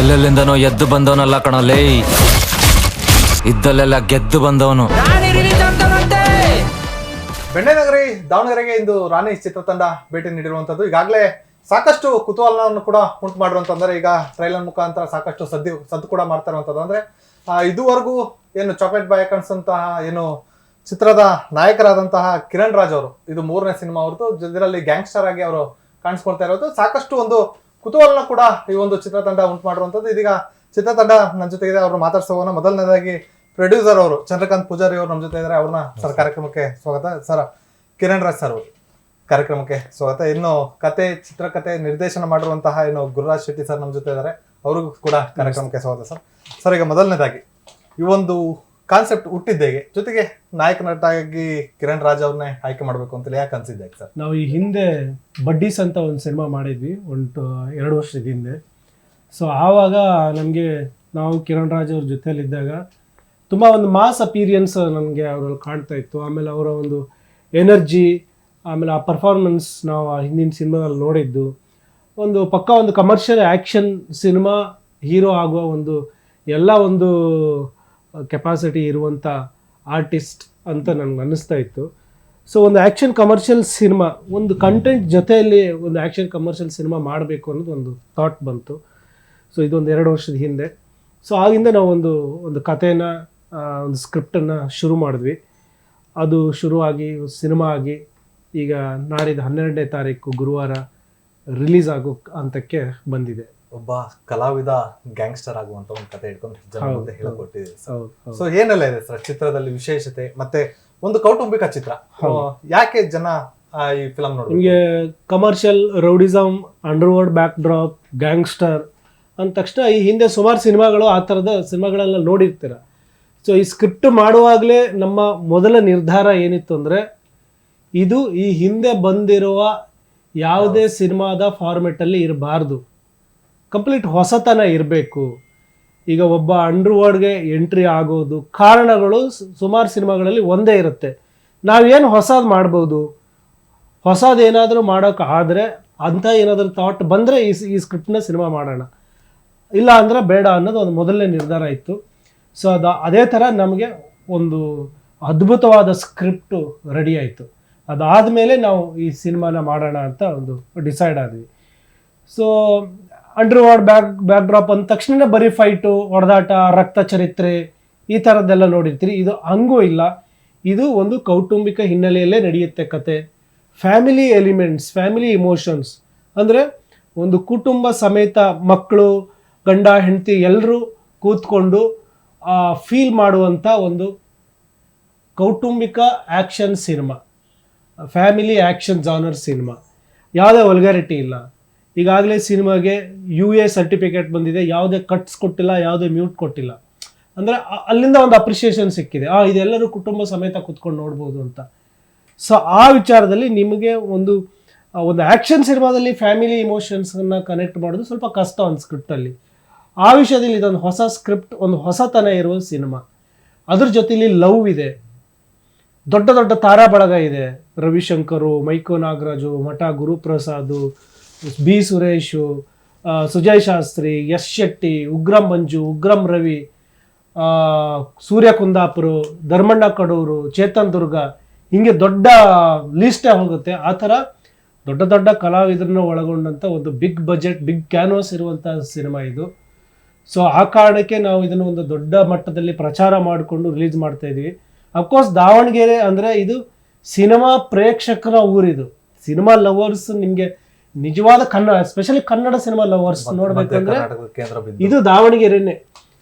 ಎಲ್ಲೆಲ್ಲಿಂದನೋ ಎದ್ದು ಬಂದವನಲ್ಲ ಕಣಲೇ ಇದ್ದಲ್ಲೆಲ್ಲ ಗೆದ್ದು ಬಂದವನು. ಬೆಣ್ಣೆನಗರಿ ದಾವಣಗೆರೆಗೆ ಇಂದು ರಾಣಿ ಚಿತ್ರತಂಡ ಭೇಟಿ ನೀಡಿರುವಂತದ್ದು ಈಗಾಗಲೇ ಸಾಕಷ್ಟು ಕುತೂಹಲವನ್ನು ಕೂಡ ಉಂಟು ಮಾಡಿರುವಂತಂದ್ರೆ ಈಗ ಟ್ರೈಲರ್ ಮುಖಾಂತರ ಸಾಕಷ್ಟು ಸದ್ದು ಸದ್ದು ಕೂಡ ಮಾಡ್ತಾ ಇರುವಂತದ್ದು. ಅಂದ್ರೆ ಇದುವರೆಗೂ ಏನು ಚಾಕ್ಲೇಟ್ ಬಾಯ್ ಕಾಣಿಸಂತಹ ಏನು ಚಿತ್ರದ ನಾಯಕರಾದಂತಹ ಕಿರಣ್ ರಾಜ್ ಅವರು ಇದು ಮೂರನೇ ಸಿನಿಮಾ ಅವ್ರದ್ದು. ಇದರಲ್ಲಿ ಗ್ಯಾಂಗ್ಸ್ಟರ್ ಆಗಿ ಅವರು ಕಾಣಿಸ್ಕೊಳ್ತಾ ಇರೋದು. ಸಾಕಷ್ಟು ಒಂದು ಕುತೂಹಲನ ಕೂಡ ಈ ಒಂದು ಚಿತ್ರತಂಡ ಉಂಟು ಮಾಡಿರುವಂಥದ್ದು. ಇದೀಗ ಚಿತ್ರತಂಡ ನನ್ನ ಜೊತೆಗಿದೆ ಅವ್ರನ್ನ ಮಾತಾಡ್ಸೋಣ ಮೊದಲನೇದಾಗಿ ಪ್ರೊಡ್ಯೂಸರ್ ಅವರು ಚಂದ್ರಕಾಂತ್ ಪೂಜಾರಿ ಅವರು ನಮ್ಮ ಜೊತೆ ಇದ್ದಾರೆ ಅವ್ರನ್ನ ಸರ್ ಕಾರ್ಯಕ್ರಮಕ್ಕೆ ಸ್ವಾಗತ. ಸರ್ ಕಿರಣ್ ರಾಜ್ ಸರ್ ಅವರು ಕಾರ್ಯಕ್ರಮಕ್ಕೆ ಸ್ವಾಗತ. ಇನ್ನು ಕತೆ ಚಿತ್ರಕತೆ ನಿರ್ದೇಶನ ಮಾಡಿರುವಂತಹ ಏನು ಗುರುರಾಜ್ ಶೆಟ್ಟಿ ಸರ್ ನಮ್ಮ ಜೊತೆ ಇದ್ದಾರೆ ಅವ್ರಿಗೂ ಕೂಡ ಕಾರ್ಯಕ್ರಮಕ್ಕೆ ಸ್ವಾಗತ ಸರ್. ಸರ್ ಈಗ ಮೊದಲನೇದಾಗಿ ಈ ಒಂದು ಕಾನ್ಸೆಪ್ಟ್ ಹುಟ್ಟಿದ್ದೇಗೆ. ಜೊತೆಗೆ ನಾಯಕ ನಟಾಗಿ ಕಿರಣ್ ರಾಜ್ ಅವ್ರನ್ನೇ ಆಯ್ಕೆ ಮಾಡಬೇಕು ಅಂತಲೇ ಯಾಕೆ ಅನ್ಸಿದ್ದೆ ಸರ್? ನಾವು ಈ ಹಿಂದೆ ಬಡ್ಡೀಸ್ ಅಂತ ಒಂದು ಸಿನಿಮಾ ಮಾಡಿದ್ವಿ ಒಂದು ಎರಡು ವರ್ಷದ ಹಿಂದೆ. ಸೊ ಆವಾಗ ನಮಗೆ ನಾವು ಕಿರಣ್ ರಾಜ್ ಅವ್ರ ಜೊತೆಯಲ್ಲಿದ್ದಾಗ ತುಂಬ ಒಂದು ಮಾಸ್ ಅಪೀರಿಯನ್ಸ್ ನಮಗೆ ಅವರಲ್ಲಿ ಕಾಣ್ತಾ ಇತ್ತು. ಆಮೇಲೆ ಅವರ ಒಂದು ಎನರ್ಜಿ ಆಮೇಲೆ ಆ ಪರ್ಫಾರ್ಮೆನ್ಸ್ ನಾವು ಆ ಹಿಂದಿನ ಸಿನಿಮಾದಲ್ಲಿ ನೋಡಿದ್ದು. ಒಂದು ಪಕ್ಕ ಒಂದು ಕಮರ್ಷಿಯಲ್ ಆ್ಯಕ್ಷನ್ ಸಿನಿಮಾ ಹೀರೋ ಆಗುವ ಒಂದು ಎಲ್ಲ ಒಂದು ಕೆಪಾಸಿಟಿ ಇರುವಂಥ ಆರ್ಟಿಸ್ಟ್ ಅಂತ ನನಗೆ ಅನ್ನಿಸ್ತಾ ಇತ್ತು. ಸೊ ಒಂದು ಆ್ಯಕ್ಷನ್ ಕಮರ್ಷಿಯಲ್ ಸಿನಿಮಾ ಒಂದು ಕಂಟೆಂಟ್ ಜೊತೆಯಲ್ಲಿ ಒಂದು ಆ್ಯಕ್ಷನ್ ಕಮರ್ಷಿಯಲ್ ಸಿನಿಮಾ ಮಾಡಬೇಕು ಅನ್ನೋದು ಒಂದು ಥಾಟ್ ಬಂತು. ಸೊ ಇದೊಂದು ಎರಡು ವರ್ಷದ ಹಿಂದೆ. ಸೊ ಆಗಿಂದ ನಾವು ಒಂದು ಒಂದು ಕಥೆನ ಒಂದು ಸ್ಕ್ರಿಪ್ಟನ್ನು ಶುರು ಮಾಡಿದ್ವಿ. ಅದು ಶುರುವಾಗಿ ಸಿನಿಮಾ ಆಗಿ ಈಗ ನಾಡಿದ್ದು ಹನ್ನೆರಡನೇ ತಾರೀಕು ಗುರುವಾರ ರಿಲೀಸ್ ಆಗೋ ಹಂತಕ್ಕೆ ಬಂದಿದೆ. ಒಬ್ಬ ಕಲಾವಿದ ಗ್ಯಾಂಗ್ಸ್ಟರ್ ಆಗುವಂತ ಒಂದು ಕತೆ ಹಿಡ್ಕೊಂಡು ಜನ ಹೌದು, ಮುಂದೆ ಹೇಳಿಕೊಟ್ಟಿದೆ ಸೊ ಏನೆಲ್ಲ ಇದೆ ಸರ್? ಚಿತ್ರದಲ್ಲಿ ವಿಶೇಷತೆ ಮತ್ತೆ ಒಂದು ಕೌಟುಂಬಿಕ ಚಿತ್ರ. ಯಾಕೆ ಜನ ಈ ಫಿಲಂ ನೋಡಿ ನಿಮಗೆ commercial rowdyism underworld backdrop gangster ಅಂದ ತಕ್ಷಣ ಈ ಹಿಂದೆ ಸುಮಾರು ಸಿನಿಮಾಗಳು ಆ ಥರದ ಸಿನಿಮಾಗಳೆಲ್ಲ ನೋಡಿರ್ತೀರ. ಸೊ ಈ ಸ್ಕ್ರಿಪ್ಟ್ ಮಾಡುವಾಗಲೇ ನಮ್ಮ ಮೊದಲ ನಿರ್ಧಾರ ಏನಿತ್ತು ಅಂದರೆ ಇದು ಈ ಹಿಂದೆ ಬಂದಿರುವ ಯಾವುದೇ ಸಿನಿಮಾದ ಫಾರ್ಮೆಟಲ್ಲಿ ಇರಬಾರ್ದು. ಕಂಪ್ಲೀಟ್ ಹೊಸತನ ಇರಬೇಕು. ಈಗ ಒಬ್ಬ ಅಂಡರ್ವರ್ಡ್ಗೆ ಎಂಟ್ರಿ ಆಗೋದು ಕಾರಣಗಳು ಸುಮಾರು ಸಿನಿಮಾಗಳಲ್ಲಿ ಒಂದೇ ಇರುತ್ತೆ. ನಾವೇನು ಹೊಸದು ಮಾಡ್ಬೋದು? ಹೊಸದೇನಾದರೂ ಮಾಡೋಕೆ ಆದರೆ ಅಂಥ ಏನಾದರೂ ಥಾಟ್ ಬಂದರೆ ಈ ಈ ಸ್ಕ್ರಿಪ್ಟನ್ನ ಸಿನಿಮಾ ಮಾಡೋಣ. ಇಲ್ಲ ಅಂದರೆ ಬೇಡ ಅನ್ನೋದು ಒಂದು ಮೊದಲನೇ ನಿರ್ಧಾರ ಇತ್ತು. ಸೊ ಅದು, ಅದೇ ಥರ ನಮಗೆ ಒಂದು ಅದ್ಭುತವಾದ ಸ್ಕ್ರಿಪ್ಟು ರೆಡಿ ಆಯಿತು. ಅದಾದಮೇಲೆ ನಾವು ಈ ಸಿನಿಮಾನ ಮಾಡೋಣ ಅಂತ ಒಂದು ಡಿಸೈಡ್ ಆದ್ವಿ. So underworld back backdrop ಅಂದ ತಕ್ಷಣ ಬರೀ ಫೈಟು ಹೊಡೆದಾಟ, ರಕ್ತ ಚರಿತ್ರೆ ಈ ಥರದ್ದೆಲ್ಲ ನೋಡಿರ್ತೀರಿ. ಇದು ಹಂಗೂ ಇಲ್ಲ. ಇದು ಒಂದು ಕೌಟುಂಬಿಕ ಹಿನ್ನೆಲೆಯಲ್ಲೇ ನಡೆಯುತ್ತೆ ಕತೆ. ಫ್ಯಾಮಿಲಿ ಎಲಿಮೆಂಟ್ಸ್ ಫ್ಯಾಮಿಲಿ ಇಮೋಷನ್ಸ್ ಅಂದರೆ ಒಂದು ಕುಟುಂಬ ಸಮೇತ ಮಕ್ಕಳು, ಗಂಡ, ಹೆಂಡತಿ ಎಲ್ಲರೂ ಕೂತ್ಕೊಂಡು ಫೀಲ್ ಮಾಡುವಂಥ ಒಂದು ಕೌಟುಂಬಿಕ action cinema family action genre cinema ಯಾವುದೇ ವಲ್ಗಾರಿಟಿ ಇಲ್ಲ. ಈಗಾಗಲೇ ಸಿನಿಮಾಗೆ ಯು ಎ ಸರ್ಟಿಫಿಕೇಟ್ ಬಂದಿದೆ, ಯಾವುದೇ ಕಟ್ಸ್ ಕೊಟ್ಟಿಲ್ಲ, ಯಾವುದೇ ಮ್ಯೂಟ್ ಕೊಟ್ಟಿಲ್ಲ. ಅಂದರೆ ಅಲ್ಲಿಂದ ಒಂದು ಅಪ್ರಿಷಿಯೇಷನ್ ಸಿಕ್ಕಿದೆ. ಆ, ಇದೆಲ್ಲರೂ ಕುಟುಂಬ ಸಮೇತ ಕುತ್ಕೊಂಡು ನೋಡ್ಬೋದು ಅಂತ. ಸೊ ಆ ವಿಚಾರದಲ್ಲಿ ನಿಮಗೆ ಒಂದು ಒಂದು ಆ್ಯಕ್ಷನ್ ಸಿನಿಮಾದಲ್ಲಿ ಫ್ಯಾಮಿಲಿ ಇಮೋಷನ್ಸನ್ನು ಕನೆಕ್ಟ್ ಮಾಡೋದು ಸ್ವಲ್ಪ ಕಷ್ಟ ಒಂದು ಸ್ಕ್ರಿಪ್ಟಲ್ಲಿ ಆ ವಿಷಯದಲ್ಲಿ ಇದೊಂದು ಹೊಸ ಸ್ಕ್ರಿಪ್ಟ್ ಒಂದು ಹೊಸತನ ಇರುವ ಸಿನಿಮಾ. ಅದ್ರ ಜೊತೆಲಿ ಲವ್ ಇದೆ. ದೊಡ್ಡ ದೊಡ್ಡ ತಾರಾ ಬಳಗ ಇದೆ. ರವಿಶಂಕರು, ಮೈಕೋ ನಾಗರಾಜು, ಮಠ ಗುರುಪ್ರಸಾದು ಬಿ ಸುರೇಶು ಸುಜಯ್ ಶಾಸ್ತ್ರಿ, ಯಶ್ ಶೆಟ್ಟಿ, ಉಗ್ರಂ ಮಂಜು, ಉಗ್ರಂ ರವಿ ಸೂರ್ಯ ಕುಂದಾಪುರು, ಧರ್ಮಣ್ಣ ಕಡೂರು, ಚೇತನ್ ದುರ್ಗ, ಹಿಂಗೆ ದೊಡ್ಡ ಲೀಸ್ಟೇ ಹೋಗುತ್ತೆ. ಆ ಥರ ದೊಡ್ಡ ದೊಡ್ಡ ಕಲಾವಿದರನ್ನ ಒಳಗೊಂಡಂಥ ಒಂದು ಬಿಗ್ ಬಜೆಟ್ ಬಿಗ್ ಕ್ಯಾನ್ವಾಸ್ ಇರುವಂಥ ಸಿನಿಮಾ ಇದು. ಸೊ ಆ ಕಾರಣಕ್ಕೆ ನಾವು ಇದನ್ನು ಒಂದು ದೊಡ್ಡ ಮಟ್ಟದಲ್ಲಿ ಪ್ರಚಾರ ಮಾಡಿಕೊಂಡು ರಿಲೀಸ್ ಮಾಡ್ತಾ ಇದೀವಿ. ಅಫ್ಕೋರ್ಸ್ ದಾವಣಗೆರೆ ಅಂದರೆ ಇದು ಸಿನಿಮಾ ಪ್ರೇಕ್ಷಕರ ಊರಿದು. ಸಿನಿಮಾ ಲವರ್ಸ್ ನಿಮಗೆ ನಿಜವಾದ Kannada specially Kannada cinema lovers ನೋಡ್ಬೇಕಂದ್ರೆ ಇದು ದಾವಣಗೆರೆನೆ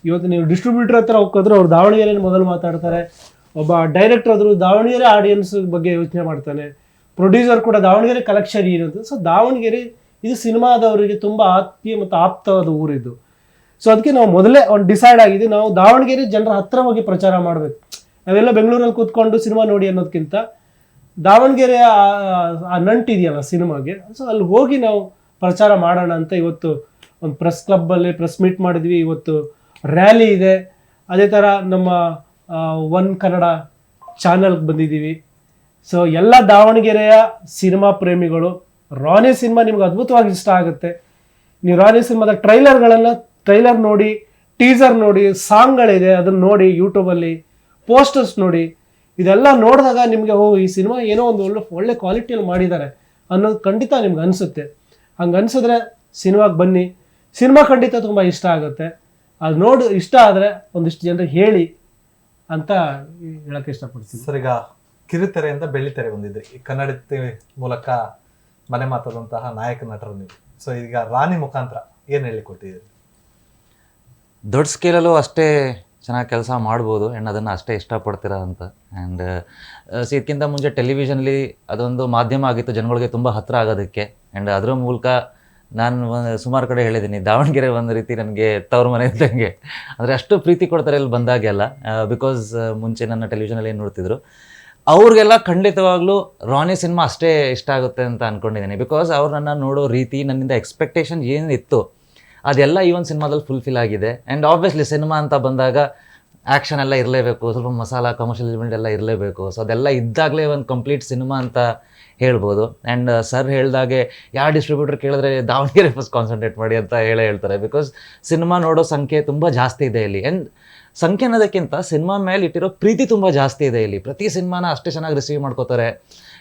ಇವತ್ತು ನೀವು ಡಿಸ್ಟ್ರಿಬ್ಯೂಟರ್ ಹತ್ರ ಹೋಗೋದ್ರೆ ಅವ್ರು ದಾವಣಗೆರೆ ಮೊದಲು ಮಾತಾಡ್ತಾರೆ. ಒಬ್ಬ ಡೈರೆಕ್ಟರ್ ಆದರೂ ದಾವಣಗೆರೆ ಆಡಿಯನ್ಸ್ ಬಗ್ಗೆ ಯೋಚನೆ ಮಾಡ್ತಾನೆ. ಪ್ರೊಡ್ಯೂಸರ್ ಕೂಡ ದಾವಣಗೆರೆ ಕಲೆಕ್ಷನ್ ಇರೋದು. ಸೊ ದಾವಣಗೆರೆ ಇದು ಸಿನಿಮಾದವರಿಗೆ ತುಂಬ ಆತ್ಮೀಯ ಮತ್ತು ಆಪ್ತವಾದ ಊರಿದ್ದು. ಸೊ ಅದಕ್ಕೆ ನಾವು ಮೊದಲೇ ಒಂದು ಡಿಸೈಡ್ ಆಗಿದೆ. ನಾವು ದಾವಣಗೆರೆ ಜನರ ಹತ್ರ ಹೋಗಿ ಪ್ರಚಾರ ಮಾಡಬೇಕು. ನಾವೆಲ್ಲ ಬೆಂಗಳೂರಲ್ಲಿ ಕೂತ್ಕೊಂಡು ಸಿನಿಮಾ ನೋಡಿ ಅನ್ನೋದಕ್ಕಿಂತ ದಾವಣಗೆರೆ ಆ ನಂಟಿದೆಯಲ್ಲ ಸಿನಿಮಾಗೆ. ಸೊ ಅಲ್ಲಿ ಹೋಗಿ ನಾವು ಪ್ರಚಾರ ಮಾಡೋಣ ಅಂತ ಇವತ್ತು ಒಂದು ಪ್ರೆಸ್ ಕ್ಲಬ್ಬಲ್ಲಿ ಪ್ರೆಸ್ ಮೀಟ್ ಮಾಡಿದ್ವಿ. ಇವತ್ತು ರ್ಯಾಲಿ ಇದೆ. ಅದೇ ಥರ ನಮ್ಮ ಒನ್ ಕನ್ನಡ ಚಾನಲ್ಗೆ ಬಂದಿದ್ದೀವಿ. ಸೊ ಎಲ್ಲ ದಾವಣಗೆರೆಯ ಸಿನಿಮಾ ಪ್ರೇಮಿಗಳು, ರಾಣಿ ಸಿನಿಮಾ ನಿಮ್ಗೆ ಅದ್ಭುತವಾಗಿ ಇಷ್ಟ ಆಗುತ್ತೆ. ನೀವು ರಾಣಿ ಸಿನಿಮಾದ ಟ್ರೈಲರ್ಗಳನ್ನು ಟ್ರೈಲರ್ ನೋಡಿ, ಟೀಸರ್ ನೋಡಿ, ಸಾಂಗ್ಗಳಿದೆ, ಅದನ್ನು ನೋಡಿ ಯೂಟ್ಯೂಬಲ್ಲಿ ಪೋಸ್ಟರ್ಸ್ ನೋಡಿ ಇದೆಲ್ಲ ನೋಡಿದಾಗ ನಿಮಗೆ ಓ ಈ ಸಿನಿಮಾ ಏನೋ ಒಂದು ಒಳ್ಳೆ ಒಳ್ಳೆ ಕ್ವಾಲಿಟಿಯಲ್ಲಿ ಮಾಡಿದ್ದಾರೆ ಅನ್ನೋದು ಖಂಡಿತ ನಿಮ್ಗೆ ಅನಿಸುತ್ತೆ. ಹಂಗೆ ಅನ್ಸಿದ್ರೆ ಸಿನಿಮಾಗೆ ಬನ್ನಿ. ಸಿನಿಮಾ ಖಂಡಿತ ತುಂಬ ಇಷ್ಟ ಆಗುತ್ತೆ. ಅದು ನೋಡಿ ಇಷ್ಟ ಆದರೆ ಒಂದಿಷ್ಟು ಜನರಿಗೆ ಹೇಳಿ ಅಂತ ಹೇಳಕ್ಕೆ ಇಷ್ಟಪಡ್ತೀನಿ. ಸರ್ ಈಗ ಕಿರುತೆರೆಯಿಂದ ಬೆಳ್ಳಿತೆರೆ ಬಂದಿದ್ರಿ. ಈ ಕನ್ನಡ ಮೂಲಕ ಮನೆ ಮಾತಾದಂತಹ ನಾಯಕ ನಟರು ನೀವು. ಸೊ ಈಗ ರಾಣಿ ಮುಖಾಂತರ ಏನು ಹೇಳಿ ಕೊಟ್ಟಿದ್ದೀರಿ ದೊಡ್ಡ ಸ್ಕೇಲಲ್ಲೂ ಅಷ್ಟೇ ಚೆನ್ನಾಗಿ ಕೆಲಸ ಮಾಡ್ಬೋದು ಆ್ಯಂಡ್ ಅದನ್ನು ಅಷ್ಟೇ ಇಷ್ಟಪಡ್ತೀರಾ ಅಂತ. ಆ್ಯಂಡ್ ಸಿ ಇದಕ್ಕಿಂತ ಮುಂಚೆ ಟೆಲಿವಿಷನ್ಲಿ ಅದೊಂದು ಮಾಧ್ಯಮ ಆಗಿತ್ತು, ಜನಗಳಿಗೆ ತುಂಬ ಹತ್ತಿರ ಆಗೋದಕ್ಕೆ. ಆ್ಯಂಡ್ ಅದರ ಮೂಲಕ ನಾನು ಸುಮಾರು ಕಡೆ ಹೇಳಿದ್ದೀನಿ ದಾವಣಗೆರೆ ಒಂದು ರೀತಿ ನನಗೆ ತವ್ರ ಮನೆ ಇದ್ದಂಗೆ. ಅಂದರೆ ಅಷ್ಟು ಪ್ರೀತಿ ಕೊಡ್ತಾರೆ ಇಲ್ಲಿ ಬಂದಾಗೆಲ್ಲ ಬಿಕಾಸ್ ಮುಂಚೆ ನನ್ನ ಟೆಲಿವಿಷನಲ್ಲಿ ಏನು ನೋಡ್ತಿದ್ರು. ಅವ್ರಿಗೆಲ್ಲ ಖಂಡಿತವಾಗ್ಲೂ ರಾನಿ ಸಿನಿಮಾ ಅಷ್ಟೇ ಇಷ್ಟ ಆಗುತ್ತೆ ಅಂತ ಅಂದ್ಕೊಂಡಿದ್ದೀನಿ ಬಿಕಾಸ್ ಅವ್ರು ನನ್ನ ನೋಡೋ ರೀತಿ, ನನ್ನಿಂದ ಎಕ್ಸ್ಪೆಕ್ಟೇಷನ್ ಏನಿತ್ತು ಅದೆಲ್ಲ ಈ ಒಂದು ಸಿನಿಮಾದಲ್ಲಿ ಫುಲ್ಫಿಲ್ ಆಗಿದೆ. ಆ್ಯಂಡ್ ಆಬ್ವಿಯಸ್ಲಿ ಸಿನಿಮಾ ಅಂತ ಬಂದಾಗ ಆ್ಯಕ್ಷನ್ ಎಲ್ಲ ಇರಲೇಬೇಕು, ಸ್ವಲ್ಪ ಮಸಾಲ ಕಮರ್ಷಿಯಲ್ ಎಲಿಮೆಂಟ್ ಎಲ್ಲ ಇರಲೇಬೇಕು. ಸೊ ಅದೆಲ್ಲ ಇದ್ದಾಗಲೇ ಒಂದು ಕಂಪ್ಲೀಟ್ ಸಿನಿಮಾ ಅಂತ ಹೇಳ್ಬೋದು. ಆ್ಯಂಡ್ ಸರ್ ಹೇಳ್ದಾಗೆ ಯಾವ ಡಿಸ್ಟ್ರಿಬ್ಯೂಟರ್ ಕೇಳಿದ್ರೆ ದಾವಣಗೆರೆ ಫಸ್ಟ್ ಕಾನ್ಸಂಟ್ರೇಟ್ ಮಾಡಿ ಅಂತ ಹೇಳೇ ಹೇಳ್ತಾರೆ. ಬಿಕಾಸ್ ಸಿನಿಮಾ ನೋಡೋ ಸಂಖ್ಯೆ ತುಂಬ ಜಾಸ್ತಿ ಇದೆ ಇಲ್ಲಿ. ಆ್ಯಂಡ್ ಸಂಖ್ಯೆ ಅನ್ನೋದಕ್ಕಿಂತ ಸಿನಿಮಾ ಮೇಲೆ ಇಟ್ಟಿರೋ ಪ್ರೀತಿ ತುಂಬ ಜಾಸ್ತಿ ಇದೆ ಇಲ್ಲಿ. ಪ್ರತಿ ಸಿನಿಮಾನ ಅಷ್ಟೇ ಚೆನ್ನಾಗಿ ರಿಸೀವ್ ಮಾಡ್ಕೋತಾರೆ.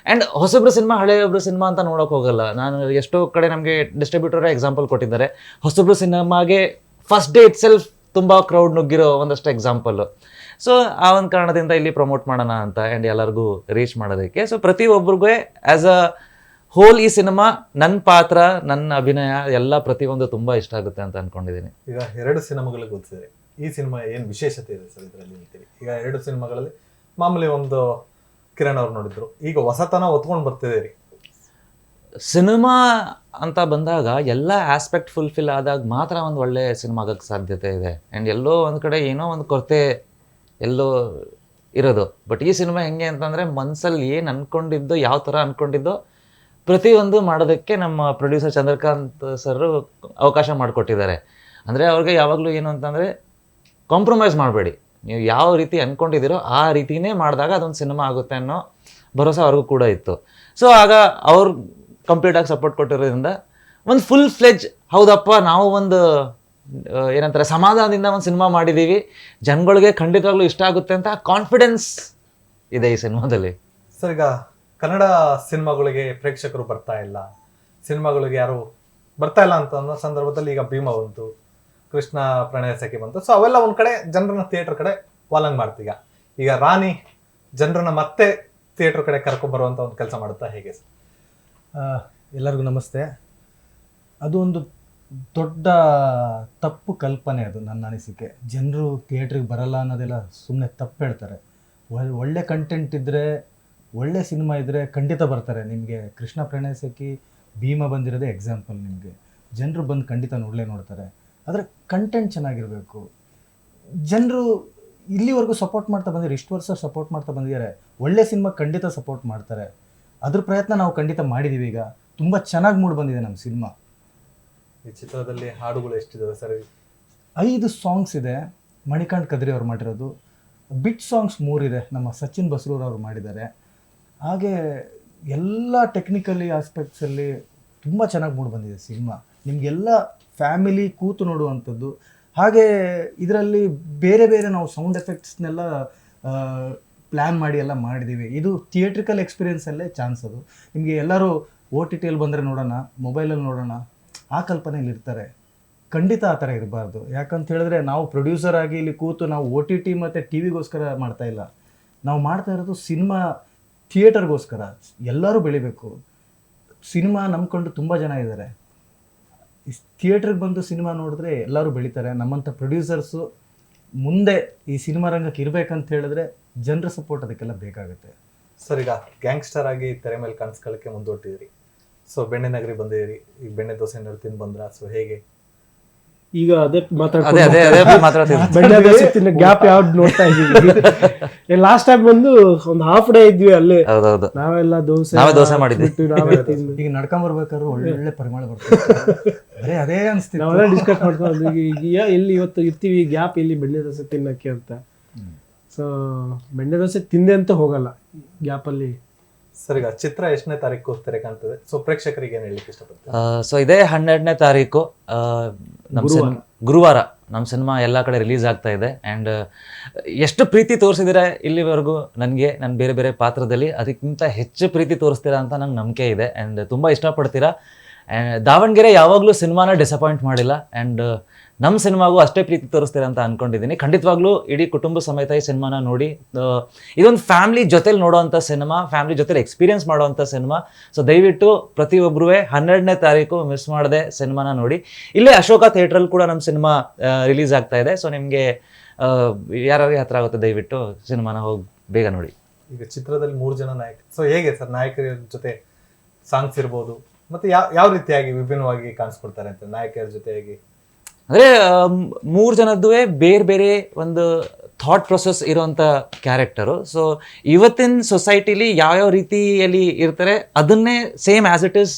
ಆ್ಯಂಡ್ ಹೊಸಬ್ರು ಸಿನಿಮಾ ಹಳೆಯೊಬ್ರು ಸಿನಿಮಾ ಅಂತ ನೋಡೋಕೆ ಹೋಗಲ್ಲ. ನಾನು ಎಷ್ಟೋ ಕಡೆ ನಮಗೆ ಡಿಸ್ಟ್ರಿಬ್ಯೂಟರ್ ಎಕ್ಸಾಂಪಲ್ ಕೊಟ್ಟಿದ್ದಾರೆ. ಹೊಸಬ್ರು ಸಿನಿಮಾಗೆ ಫಸ್ಟ್ ಡೇ ಇಟ್ ಸೆಲ್ಫ್ ತುಂಬ ಕ್ರೌಡ್ ನುಗ್ಗಿರೋ ಒಂದಷ್ಟು ಎಕ್ಸಾಂಪಲ್ಲು ಸೊ ಆ ಒಂದು ಕಾರಣದಿಂದ ಇಲ್ಲಿ ಪ್ರಮೋಟ್ ಮಾಡೋಣ ಅಂತ ಆ್ಯಂಡ್ ಎಲ್ಲರಿಗೂ ರೀಚ್ ಮಾಡೋದಕ್ಕೆ. ಸೊ ಪ್ರತಿಯೊಬ್ಬರಿಗೂ ಆ್ಯಸ್ ಅ ಹೋಲ್ ಈ ಸಿನಿಮಾ ನನ್ನ ಪಾತ್ರ ನನ್ನ ಅಭಿನಯ ಎಲ್ಲ ಪ್ರತಿಯೊಂದು ತುಂಬ ಇಷ್ಟ ಆಗುತ್ತೆ ಅಂತ ಅಂದ್ಕೊಂಡಿದ್ದೀನಿ ಈಗ ಎರಡು ಸಿನಿಮಾಗಳಿಗೆ ಗೊತ್ತಿದೆ ಈ ಸಿನಿಮಾ ಏನು ವಿಶೇಷತೆ ಇದೆ ಸರ್ ಇದರಲ್ಲಿ ಈಗ ಎರಡು ಸಿನಿಮಾಗಳಲ್ಲಿ ಮಾಮೂಲಿ ಒಂದು ಕಿರಣ್ ಅವ್ರು ನೋಡಿದ್ರು. ಈಗ ಹೊಸತನ ಒತ್ಕೊಂಡು ಬರ್ತಿದ್ದೀರಿ ಸಿನಿಮಾ ಅಂತ ಬಂದಾಗ ಎಲ್ಲ ಆಸ್ಪೆಕ್ಟ್ ಫುಲ್ಫಿಲ್ ಆದಾಗ ಮಾತ್ರ ಒಂದು ಒಳ್ಳೆ ಸಿನಿಮಾ ಆಗೋಕ್ಕೆ ಸಾಧ್ಯತೆ ಇದೆ. ಆ್ಯಂಡ್ ಎಲ್ಲೋ ಒಂದು ಕಡೆ ಏನೋ ಒಂದು ಕೊರತೆ ಎಲ್ಲೋ ಇರೋದು. ಬಟ್ ಈ ಸಿನಿಮಾ ಹೆಂಗೆ ಅಂತಂದರೆ ಮನಸ್ಸಲ್ಲಿ ಏನು ಅಂದ್ಕೊಂಡಿದ್ದೋ ಯಾವ ಥರ ಅಂದ್ಕೊಂಡಿದ್ದೋ ಪ್ರತಿಯೊಂದು ಮಾಡೋದಕ್ಕೆ ನಮ್ಮ ಪ್ರೊಡ್ಯೂಸರ್ ಚಂದ್ರಕಾಂತ್ ಸರ್ ಅವಕಾಶ ಮಾಡಿಕೊಟ್ಟಿದ್ದಾರೆ. ಅಂದರೆ ಅವ್ರಿಗೆ ಯಾವಾಗಲೂ ಏನು ಅಂತಂದರೆ ಕಾಂಪ್ರಮೈಸ್ ಮಾಡಬೇಡಿ. ನೀವು ಯಾವ ರೀತಿ ಅಂದ್ಕೊಂಡಿದ್ದೀರೋ ಆ ರೀತಿನೇ ಮಾಡಿದಾಗ ಅದೊಂದು ಸಿನಿಮಾ ಆಗುತ್ತೆ ಅನ್ನೋ ಭರೋಸೆ ಅವ್ರಿಗೂ ಕೂಡ ಇತ್ತು. ಸೊ ಆಗ ಅವ್ರು ಕಂಪ್ಲೀಟಾಗಿ ಸಪೋರ್ಟ್ ಕೊಟ್ಟಿರೋದ್ರಿಂದ ಒಂದು ಫುಲ್ ಫ್ಲೆಜ್ ಹೌದಪ್ಪ, ನಾವು ಒಂದು ಏನಂತಾರೆ, ಸಮಾಧಾನದಿಂದ ಒಂದು ಸಿನಿಮಾ ಮಾಡಿದ್ದೀವಿ. ಜನಗಳಿಗೆ ಖಂಡಿತವಾಗ್ಲೂ ಇಷ್ಟ ಆಗುತ್ತೆ ಅಂತ ಕಾನ್ಫಿಡೆನ್ಸ್ ಇದೆ ಈ ಸಿನಿಮಾದಲ್ಲಿ. ಸರ್, ಈಗ ಕನ್ನಡ ಸಿನಿಮಾಗಳಿಗೆ ಪ್ರೇಕ್ಷಕರು ಬರ್ತಾ ಇಲ್ಲ. ಸಿನಿಮಾಗಳಿಗೆ ಯಾರು ಬರ್ತಾ ಇಲ್ಲ ಅಂತ ಅನ್ನೋ ಸಂದರ್ಭದಲ್ಲಿ ಈಗ ಭೀಮಾ ಬಂತು. ಕೃಷ್ಣ ಪ್ರಣಯ ಸಖಿ ಬಂತು. ಸೊ ಅವೆಲ್ಲ ಒಂದ್ ಕಡೆ ಜನರನ್ನ ಥಿಯೇಟರ್ ಕಡೆ ವಾಲಂಗ್ ಮಾಡ್ತೀಗ. ಈಗ ರಾಣಿ ಜನರನ್ನ ಮತ್ತೆ ಥಿಯೇಟರ್ ಕಡೆ ಕರ್ಕೊಂಡ್ ಬರುವಂತ ಒಂದು ಕೆಲಸ ಮಾಡುತ್ತಾ ಹೇಗೆ ಸರ್? ಎಲ್ಲರಿಗೂ ನಮಸ್ತೆ. ಅದು ಒಂದು ದೊಡ್ಡ ತಪ್ಪು ಕಲ್ಪನೆ ಅದು ನನ್ನ ಅನಿಸಿಕೆ. ಜನರು ಥಿಯೇಟ್ರಿಗೆ ಬರಲ್ಲ ಅನ್ನೋದೆಲ್ಲ ಸುಮ್ಮನೆ ತಪ್ಪು ಹೇಳ್ತಾರೆ. ಒಳ್- ಒಳ್ಳೆ ಕಂಟೆಂಟ್ ಇದ್ದರೆ ಒಳ್ಳೆ ಸಿನಿಮಾ ಇದ್ದರೆ ಖಂಡಿತ ಬರ್ತಾರೆ. ನಿಮಗೆ ಕೃಷ್ಣ ಪ್ರಣಯ ಸಖಿ ಭೀಮ ಬಂದಿರೋದೇ ಎಕ್ಸಾಂಪಲ್ ನಿಮಗೆ. ಜನರು ಬಂದು ಖಂಡಿತ ನೋಡಲೇ ನೋಡ್ತಾರೆ. ಆದರೆ ಕಂಟೆಂಟ್ ಚೆನ್ನಾಗಿರಬೇಕು. ಜನರು ಇಲ್ಲಿವರೆಗೂ ಸಪೋರ್ಟ್ ಮಾಡ್ತಾ ಬಂದಿದ್ದಾರೆ ಇಷ್ಟು ವರ್ಷ ಸಪೋರ್ಟ್ ಮಾಡ್ತಾ ಬಂದಿದ್ದಾರೆ. ಒಳ್ಳೆ ಸಿನಿಮಾ ಖಂಡಿತ ಸಪೋರ್ಟ್ ಮಾಡ್ತಾರೆ. ಅದ್ರ ಪ್ರಯತ್ನ ನಾವು ಖಂಡಿತ ಮಾಡಿದ್ದೀವಿ ಈಗ. ತುಂಬ ಚೆನ್ನಾಗಿ ಮೂಡ್ ಬಂದಿದೆ ನಮ್ಮ ಸಿನಿಮಾ ಈ ಚಿತ್ರದಲ್ಲಿ ಹಾಡುಗಳು ಎಷ್ಟಿದಾವೆ ಸರ್? ಐದು ಸಾಂಗ್ಸ್ ಇದೆ. ಮಣಿಕಾಂತ್ ಕದ್ರಿ ಅವ್ರು ಮಾಡಿರೋದು. ಬಿಟ್ ಸಾಂಗ್ಸ್ ಮೂರಿದೆ. ನಮ್ಮ ಸಚಿನ್ ಬಸ್ರೂರ್ ಅವರು ಮಾಡಿದ್ದಾರೆ. ಹಾಗೆ ಎಲ್ಲ ಟೆಕ್ನಿಕಲಿ ಆಸ್ಪೆಕ್ಟ್ಸಲ್ಲಿ ತುಂಬ ಚೆನ್ನಾಗಿ ಮೂಡ್ ಬಂದಿದೆ ಸಿನಿಮಾ ನಿಮಗೆಲ್ಲ ಫ್ಯಾಮಿಲಿ ಕೂತು ನೋಡುವಂಥದ್ದು. ಹಾಗೆ ಇದರಲ್ಲಿ ಬೇರೆ ಬೇರೆ ನಾವು ಸೌಂಡ್ ಎಫೆಕ್ಟ್ಸ್ನೆಲ್ಲ ಪ್ಲ್ಯಾನ್ ಮಾಡಿ ಎಲ್ಲ ಮಾಡಿದ್ದೀವಿ ಇದು ಥಿಯೇಟ್ರಿಕಲ್ ಎಕ್ಸ್ಪೀರಿಯೆನ್ಸಲ್ಲೇ ಚಾನ್ಸ್ ಅದು. ನಿಮಗೆ ಎಲ್ಲರೂ ಓ ಟಿ ಟಿಯಲ್ಲಿ ಬಂದರೆ ನೋಡೋಣ ಮೊಬೈಲಲ್ಲಿ ನೋಡೋಣ, ಆ ಕಲ್ಪನೆಯಲ್ಲಿ ಇರ್ತಾರೆ. ಖಂಡಿತ ಆ ಥರ ಇರಬಾರ್ದು. ಯಾಕಂತ ಹೇಳಿದ್ರೆ ನಾವು ಪ್ರೊಡ್ಯೂಸರ್ ಆಗಿ ಇಲ್ಲಿ ಕೂತು ನಾವು ಓ ಟಿ ಟಿ ಮತ್ತು ಟಿ ವಿಗೋಸ್ಕರ ಮಾಡ್ತಾ ಇಲ್ಲ. ನಾವು ಮಾಡ್ತಾ ಇರೋದು ಸಿನಿಮಾ ಥಿಯೇಟರ್ಗೋಸ್ಕರ ಎಲ್ಲರೂ ಬೆಳಿಬೇಕು. ಸಿನಿಮಾ ನಂಬ್ಕೊಂಡು ತುಂಬ ಜನ ಇದ್ದಾರೆ. ಥಿಯೇಟ್ರಿಗೆ ಬಂದು ಸಿನಿಮಾ ನೋಡಿದ್ರೆ ಎಲ್ಲರೂ ಬೆಳಿತಾರೆ. ನಮ್ಮಂಥ ಪ್ರೊಡ್ಯೂಸರ್ಸು ಮುಂದೆ ಈ ಸಿನಿಮಾ ರಂಗಕ್ಕೆ ಇರಬೇಕಂತ ಹೇಳಿದ್ರೆ ಜನರ ಸಪೋರ್ಟ್ ಅದಕ್ಕೆಲ್ಲ ಬೇಕಾಗುತ್ತೆ. ಸರ್ ಈಗ ಗ್ಯಾಂಗ್ಸ್ಟರ್ ಆಗಿ ತೆರೆ ಮೇಲೆ ಕಾಣಿಸ್ಕೊಳ್ಳೋಕ್ಕೆ ಮುಂದೊಟ್ಟಿದ್ರಿ ಸೊ ಬೆಣ್ಣೆ ನಗರಿ ಬಂದಿದ್ದೀರಿ. ಈಗ ಬೆಣ್ಣೆ ದೋಸೆ ತಿಂದು ಬಂದ್ರ ಸೊ ಹೇಗೆ? ಈಗ ಅದೇ ಮಾತಾಡ್ತೀವಿ ಗ್ಯಾಪ್ ಯಾವ್ದು ನೋಡ್ತಾ ಇದೀವಿ ಲಾಸ್ಟ್ ಟೈಮ್ ಬಂದು ಒಂದು ಹಾಫ್ ಡೇ ಇದ್ವಿ ಅಲ್ಲೇ. ನಾವೆಲ್ಲ ದೋಸೆ ನಾವೇ ದೋಸೆ ಮಾಡಿದ್ವಿ. ಈಗ ನಡ್ಕೊಂಡ್ ಬರ್ಬೇಕಾದ್ರೆ ಒಳ್ಳೆ ಒಳ್ಳೆ ಪರಿಮಳ ಬರ್ತದೆ. ಬರೀ ಅದೇ ಅನಿಸ್ತಿತ್ತು. ನಾವೆಲ್ಲ ಡಿಸ್ಕಸ್ ಮಾಡ್ಕೊಂಡು ಎಲ್ಲಿ ಇವತ್ತು ಇರ್ತೀವಿ ಗ್ಯಾಪ್ ಇಲ್ಲಿ ಬೆಣ್ಣೆ ದೋಸೆ ತಿನ್ನಕ್ಕೆ ಅಂತ. ಸೊ ಬೆಣ್ಣೆ ದೋಸೆ ತಿಂದೆ ಅಂತ ಹೋಗಲ್ಲ ಗ್ಯಾಪಲ್ಲಿ ಸರ್ ಈಗ ಚಿತ್ರ ಎಷ್ಟನೇ ತಾರೀಕು ತೆರೆ ಕಾಣ್ತದೆ. ಸೊ ಪ್ರೇಕ್ಷಕರಿಗೆ ಏನು ಹೇಳಲಿಕ್ಕೆ ಇಷ್ಟಪಡ್ತೀವಿ ಸೊ ಇದೇ ಹನ್ನೆರಡನೇ ತಾರೀಕು ಆ, ನಮ್ಮ ಗುರುವಾರ. ನಮ್ಮ ಸಿನಿಮಾ ಎಲ್ಲ ಕಡೆ ರಿಲೀಸ್ ಆಗ್ತಾ ಇದೆ. ಆ್ಯಂಡ್ ಎಷ್ಟು ಪ್ರೀತಿ ತೋರಿಸಿದಿರ ಇಲ್ಲಿವರೆಗೂ ನನಗೆ ನನ್ನ ಬೇರೆ ಬೇರೆ ಪಾತ್ರದಲ್ಲಿ ಅದಕ್ಕಿಂತ ಹೆಚ್ಚು ಪ್ರೀತಿ ತೋರಿಸ್ತೀರಾ ಅಂತ ನಂಗೆ ನಂಬಿಕೆ ಇದೆ. ಆ್ಯಂಡ್ ತುಂಬ ಇಷ್ಟಪಡ್ತೀರಾ? ದಾವಣಗೆರೆ ಯಾವಾಗಲೂ ಸಿನಿಮಾನ ಡಿಸಪಾಯಿಂಟ್ ಮಾಡಿಲ್ಲ. ಆ್ಯಂಡ್ ನಮ್ಮ ಸಿನಿಮಾಗೂ ಅಷ್ಟೇ ಪ್ರೀತಿ ತೋರಿಸ್ತೀರಾ ಅಂತ ಅನ್ಕೊಂಡಿದ್ದೀನಿ ಖಂಡಿತವಾಗ್ಲೂ ಇಡೀ ಕುಟುಂಬ ಸಮೇತ ಈ ಸಿನಿಮಾನ ನೋಡಿ. ಇದೊಂದು ಫ್ಯಾಮಿಲಿ ಜೊತೆಲಿ ನೋಡೋವಂಥ ಸಿನಿಮಾ ಫ್ಯಾಮಿಲಿ ಜೊತೆಲಿ ಎಕ್ಸ್ಪೀರಿಯನ್ಸ್ ಮಾಡುವಂಥ ಸಿನಿಮಾ. ಸೊ ದಯವಿಟ್ಟು ಪ್ರತಿಯೊಬ್ಬರೂ ಹನ್ನೆರಡನೇ ತಾರೀಕು ಮಿಸ್ ಮಾಡದೆ ಸಿನಿಮಾನ ನೋಡಿ. ಇಲ್ಲೇ ಅಶೋಕ ಥಿಯೇಟ್ರಲ್ಲಿ ಕೂಡ ನಮ್ಮ ಸಿನಿಮಾ ರಿಲೀಸ್ ಆಗ್ತಾ ಇದೆ. ಸೊ ನಿಮಗೆ ಯಾರ್ಯಾರಿಗೆ ಹತ್ರ ಆಗುತ್ತೆ ದಯವಿಟ್ಟು ಸಿನಿಮಾನ ಹೋಗಿ ಬೇಗ ನೋಡಿ. ಈಗ ಚಿತ್ರದಲ್ಲಿ ಮೂರು ಜನ ನಾಯಕ ಸೊ ಹೇಗೆ ಸರ್ ನಾಯಕರ ಜೊತೆ ಸಾಂಗ್ಸ್ ಇರ್ಬೋದು? ಮತ್ತೆ ಯಾವ ಯಾವ ರೀತಿಯಾಗಿ ವಿಭಿನ್ನವಾಗಿ ಕಾಣಿಸ್ಕೊಡ್ತಾರೆ ಅಂತ ನಾಯಕರ ಜೊತೆಯಾಗಿ? ಅಂದ್ರೆ ಮೂರು ಜನದ್ದು ಬೇರೆ ಬೇರೆ ಒಂದು ಥಾಟ್ ಪ್ರೊಸೆಸ್ ಇರುವಂಥ ಕ್ಯಾರೆಕ್ಟರು ಸೊ ಇವತ್ತಿನ ಸೊಸೈಟಿಲಿ ಯಾವ್ಯಾವ ರೀತಿಯಲ್ಲಿ ಇರ್ತಾರೆ, ಅದನ್ನೇ ಸೇಮ್ ಆ್ಯಸ್ ಇಟ್ ಇಸ್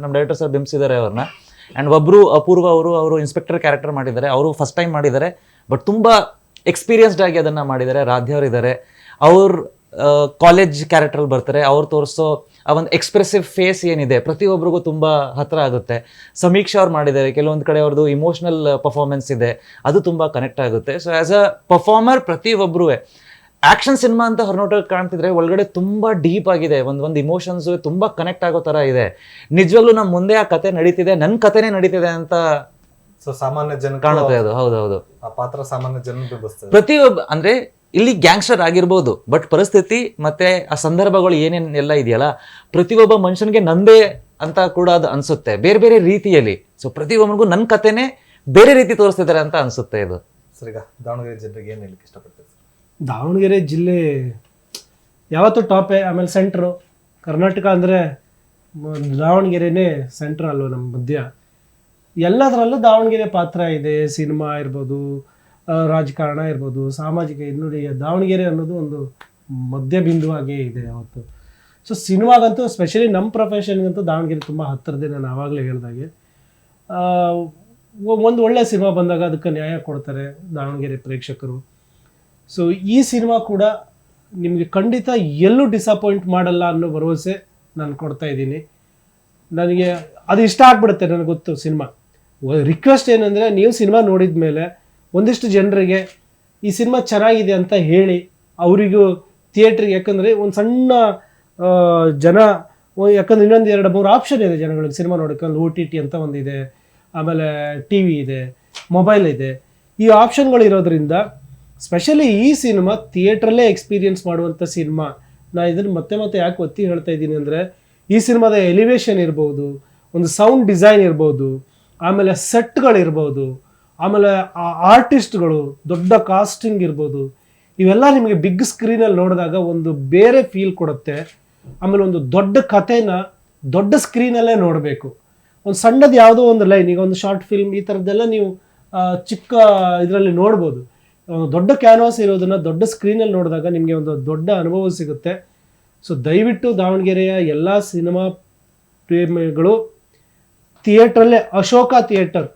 ನಮ್ಮ ಡೈರೆಕ್ಟರ್ ಸರ್ ಬಿಂಬಿಸಿದ್ದಾರೆ ಅವ್ರನ್ನ. ಆ್ಯಂಡ್ ಒಬ್ಬರು ಅಪೂರ್ವ ಅವರು ಅವರು ಇನ್ಸ್ಪೆಕ್ಟರ್ ಕ್ಯಾರೆಕ್ಟರ್ ಮಾಡಿದ್ದಾರೆ. ಅವರು ಫಸ್ಟ್ ಟೈಮ್ ಮಾಡಿದ್ದಾರೆ. ಬಟ್ ತುಂಬ ಎಕ್ಸ್ಪೀರಿಯನ್ಸ್ಡ್ ಆಗಿ ಅದನ್ನು ಮಾಡಿದ್ದಾರೆ. ರಾಧ್ಯ ಅವ್ರು ಇದ್ದಾರೆ ಅವ್ರ ಕಾಲೇಜ್ ಕ್ಯಾರೆಕ್ಟ್ರಲ್ಲಿ ಬರ್ತಾರೆ. ಅವ್ರು ತೋರಿಸೋ ಆ ಒಂದು ಎಕ್ಸ್ಪ್ರೆಸಿವ್ ಫೇಸ್ ಏನಿದೆ ಪ್ರತಿಯೊಬ್ಬರಿಗೂ ತುಂಬ ಹತ್ರ ಆಗುತ್ತೆ. ಸಮೀಕ್ಷೆ ಅವ್ರು ಮಾಡಿದ್ದಾರೆ ಕೆಲವೊಂದು ಕಡೆ ಅವ್ರದ್ದು ಇಮೋಷ್ನಲ್ ಪರ್ಫಾರ್ಮೆನ್ಸ್ ಇದೆ ಅದು ತುಂಬ ಕನೆಕ್ಟ್ ಆಗುತ್ತೆ. ಸೊ ಆ್ಯಸ್ ಅ ಪರ್ಫಾರ್ಮರ್ ಪ್ರತಿಯೊಬ್ಬರು ಆ್ಯಕ್ಷನ್ ಸಿನಿಮಾ ಅಂತ ಹೊರನೋಟಕ್ಕೆ ಕಾಣ್ತಿದ್ರೆ ಒಳಗಡೆ ತುಂಬ ಡೀಪ್ ಆಗಿದೆ ಒಂದು ಒಂದು ಇಮೋಷನ್ಸ್ ತುಂಬ ಕನೆಕ್ಟ್ ಆಗೋ ಥರ ಇದೆ. ನಿಜವಾಗ್ಲೂ ನಮ್ಮ ಮುಂದೆ ಆ ಕತೆ ನಡೀತಿದೆ ನನ್ನ ಕತೆನೇ ನಡೀತಿದೆ ಅಂತ ಸೊ ಸಾಮಾನ್ಯ ಜನ ಕಾಣುತ್ತೆ ಅದು. ಹೌದು ಹೌದು. ಆ ಪಾತ್ರ ಸಾಮಾನ್ಯ ಜನ ಪ್ರತಿಯೊಬ್ಬ ಅಂದ್ರೆ ಇಲ್ಲಿ ಗ್ಯಾಂಗ್ಸ್ಟರ್ ಆಗಿರ್ಬೋದು ಬಟ್ ಪರಿಸ್ಥಿತಿ ಮತ್ತೆ ಆ ಸಂದರ್ಭಗಳು ಏನೇನೆಲ್ಲ ಎಲ್ಲ ಇದೆಯಲ್ಲ ಪ್ರತಿಯೊಬ್ಬ ಮನುಷ್ಯನಿಗೆ ನಂದೇ ಅಂತ ಕೂಡ ಅದು ಅನ್ಸುತ್ತೆ ಬೇರೆ ಬೇರೆ ರೀತಿಯಲ್ಲಿ. ಸೊ ಪ್ರತಿಯೊಬ್ಬನಿಗೂ ನನ್ನ ಕಥೆನೇ ಬೇರೆ ರೀತಿ ತೋರಿಸ್ತಿದ್ದಾರೆ ಅಂತ ಅನ್ಸುತ್ತೆ ಇದು. ಸರ್ ಈಗ ದಾವಣಗೆರೆ ಜನರಿಗೆ ಏನು ಹೇಳಕ್ಕೆ ಇಷ್ಟಪಡ್ತೀವಿ ದಾವಣಗೆರೆ ಜಿಲ್ಲೆ ಯಾವತ್ತೂ ಟಾಪೇ ಆಮೇಲೆ ಸೆಂಟ್ರು ಕರ್ನಾಟಕ ಅಂದರೆ ದಾವಣಗೆರೆನೇ ಸೆಂಟ್ರ್ ಅಲ್ವ ನಮ್ಮ ಮಧ್ಯ? ಎಲ್ಲದರಲ್ಲೂ ದಾವಣಗೆರೆ ಪಾತ್ರ ಇದೆ ಸಿನಿಮಾ ಇರ್ಬೋದು ರಾಜಕಾರಣ ಇರ್ಬೋದು, ಸಾಮಾಜಿಕ ಹಿನ್ನುಡಿ ನೋಡಿ ದಾವಣಗೆರೆ ಅನ್ನೋದು ಒಂದು ಮಧ್ಯ ಬಿಂದುವಾಗೇ ಇದೆ ಅವತ್ತು. ಸೊ ಸಿನಿಮಾಗಂತೂ ಸ್ಪೆಷಲಿ ನಮ್ಮ ಪ್ರೊಫೆಷನ್ಗಂತೂ ದಾವಣಗೆರೆ ತುಂಬ ಹತ್ತಿರದೇ ನಾನು ಆವಾಗಲೇ ಹೇಳಿದಾಗೆ. ಒಂದು ಒಳ್ಳೆ ಸಿನಿಮಾ ಬಂದಾಗ ಅದಕ್ಕೆ ನ್ಯಾಯ ಕೊಡ್ತಾರೆ ದಾವಣಗೆರೆ ಪ್ರೇಕ್ಷಕರು. ಸೊ ಈ ಸಿನಿಮಾ ಕೂಡ ನಿಮಗೆ ಖಂಡಿತ ಎಲ್ಲೂ ಡಿಸಪಾಯಿಂಟ್ ಮಾಡಲ್ಲ ಅನ್ನೋ ಭರವಸೆ ನಾನು ಕೊಡ್ತಾ ಇದ್ದೀನಿ. ನನಗೆ ಅದು ಇಷ್ಟ ಆಗ್ಬಿಡುತ್ತೆ, ನನಗೆ ಗೊತ್ತು ಸಿನಿಮಾ. ರಿಕ್ವೆಸ್ಟ್ ಏನಂದರೆ, ನೀವು ಸಿನಿಮಾ ನೋಡಿದ ಮೇಲೆ ಒಂದಿಷ್ಟು ಜನರಿಗೆ ಈ ಸಿನಿಮಾ ಚೆನ್ನಾಗಿದೆ ಅಂತ ಹೇಳಿ ಅವರಿಗೂ ಥಿಯೇಟ್ರಿಗೆ, ಯಾಕಂದರೆ ಒಂದು ಸಣ್ಣ ಜನ ಯಾಕಂದ್ರೆ ಇನ್ನೊಂದು ಎರಡು ಮೂರು ಆಪ್ಷನ್ ಇದೆ ಜನಗಳಿಗೆ ಸಿನಿಮಾ ನೋಡೋಕೆ ಅಲ್ಲಿ ಓ ಟಿ ಟಿ ಅಂತ ಒಂದಿದೆ, ಆಮೇಲೆ ಟಿ ವಿ ಇದೆ, ಮೊಬೈಲ್ ಇದೆ. ಈ ಆಪ್ಷನ್ಗಳು ಇರೋದ್ರಿಂದ ಸ್ಪೆಷಲಿ ಈ ಸಿನಿಮಾ ಥಿಯೇಟ್ರಲ್ಲೇ ಎಕ್ಸ್ಪೀರಿಯನ್ಸ್ ಮಾಡುವಂಥ ಸಿನಿಮಾ. ನಾ ಇದನ್ನು ಮತ್ತೆ ಮತ್ತೆ ಯಾಕೆ ಒತ್ತಿ ಹೇಳ್ತಾ ಇದ್ದೀನಿ ಅಂದರೆ, ಈ ಸಿನಿಮಾದ ಎಲಿವೇಶನ್ ಇರ್ಬೋದು, ಒಂದು ಸೌಂಡ್ ಡಿಸೈನ್ ಇರ್ಬೋದು, ಆಮೇಲೆ ಸೆಟ್ಗಳಿರ್ಬೋದು ಆಮೇಲೆ ಆ ಆರ್ಟಿಸ್ಟ್ಗಳು ದೊಡ್ಡ ಕಾಸ್ಟಿಂಗ್ ಇರ್ಬೋದು, ಇವೆಲ್ಲ ನಿಮಗೆ ಬಿಗ್ ಸ್ಕ್ರೀನಲ್ಲಿ ನೋಡಿದಾಗ ಒಂದು ಬೇರೆ ಫೀಲ್ ಕೊಡುತ್ತೆ. ಆಮೇಲೆ ಒಂದು ದೊಡ್ಡ ಕಥೆನ ದೊಡ್ಡ ಸ್ಕ್ರೀನಲ್ಲೇ ನೋಡಬೇಕು. ಒಂದು ಸಣ್ಣದು ಯಾವುದೋ ಒಂದು ಲೈನ್ ಈಗ ಒಂದು ಶಾರ್ಟ್ ಫಿಲ್ಮ್ ಈ ಥರದ್ದೆಲ್ಲ ನೀವು ಚಿಕ್ಕ ಇದರಲ್ಲಿ ನೋಡ್ಬೋದು. ದೊಡ್ಡ ಕ್ಯಾನ್ವಾಸ್ ಇರೋದನ್ನ ದೊಡ್ಡ ಸ್ಕ್ರೀನಲ್ಲಿ ನೋಡಿದಾಗ ನಿಮಗೆ ಒಂದು ದೊಡ್ಡ ಅನುಭವ ಸಿಗುತ್ತೆ. ಸೊ ದಯವಿಟ್ಟು ದಾವಣಗೆರೆಯ ಎಲ್ಲ ಸಿನಿಮಾ ಪ್ರೇಮಿಗಳು ಥಿಯೇಟ್ರಲ್ಲೇ ಅಶೋಕ ಥಿಯೇಟರ್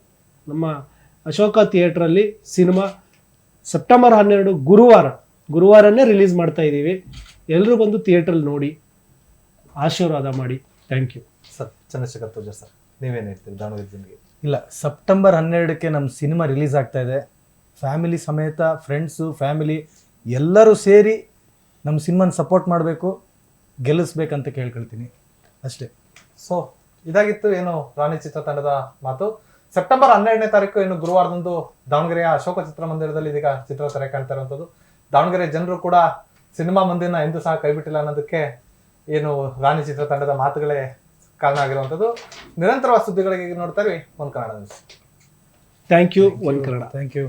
ನಮ್ಮ ಅಶೋಕ ಥಿಯೇಟ್ರಲ್ಲಿ ಸಿನಿಮಾ ಸೆಪ್ಟೆಂಬರ್ ಹನ್ನೆರಡು ಗುರುವಾರ ಗುರುವಾರನೇ ರಿಲೀಸ್ ಮಾಡ್ತಾ ಇದ್ದೀವಿ. ಎಲ್ಲರೂ ಬಂದು ಥಿಯೇಟ್ರಲ್ಲಿ ನೋಡಿ ಆಶೀರ್ವಾದ ಮಾಡಿ. Thank you. Sir Chandrashekhar Pujar sir ನೀವೇನು ಹೇಳ್ತೀರಿ ದಾವಣಗೆರೆ ಜನರಿಗೆ ಇಲ್ಲ ಸೆಪ್ಟೆಂಬರ್ ಹನ್ನೆರಡಕ್ಕೆ ನಮ್ಮ ಸಿನಿಮಾ ರಿಲೀಸ್ ಆಗ್ತಾ ಇದೆ. ಫ್ಯಾಮಿಲಿ ಸಮೇತ ಫ್ರೆಂಡ್ಸು ಫ್ಯಾಮಿಲಿ ಎಲ್ಲರೂ ಸೇರಿ ನಮ್ಮ ಸಿನಿಮಾನ ಸಪೋರ್ಟ್ ಮಾಡಬೇಕು ಗೆಲ್ಲಿಸ್ಬೇಕಂತ ಕೇಳ್ಕೊಳ್ತೀನಿ. ಅಷ್ಟೇ. ಸೊ ಇದಾಗಿತ್ತು ಏನು ರಾಣಿ ಚಿತ್ರತಂಡದ ಮಾತು. ಸೆಪ್ಟೆಂಬರ್ ಹನ್ನೆರಡನೇ ತಾರೀಕು ಏನು ಗುರುವಾರದಂದು ದಾವಣಗೆರೆಯ ಅಶೋಕ ಚಿತ್ರಮಂದಿರದಲ್ಲಿ ಇದೀಗ ಚಿತ್ರ ತೆರೆ ಕಾಣ್ತಾ ಇರುವಂಥದ್ದು ದಾವಣಗೆರೆ ಜನರು ಕೂಡ ಸಿನಿಮಾ ಮಂದಿರನ ಎಂದೂ ಸಹ ಕೈಬಿಟ್ಟಿಲ್ಲ ಅನ್ನೋದಕ್ಕೆ ಏನು ರಾಣಿ ಚಿತ್ರ ತಂಡದ ಮಾತುಗಳೇ ಕಾರಣ ಆಗಿರುವಂಥದ್ದು. ನಿರಂತರವಾದ ಸುದ್ದಿಗಳಿಗೆ ನೋಡ್ತಾ ಇರಿ ಒಂದು Kannada news thank you one Kannada. Thank you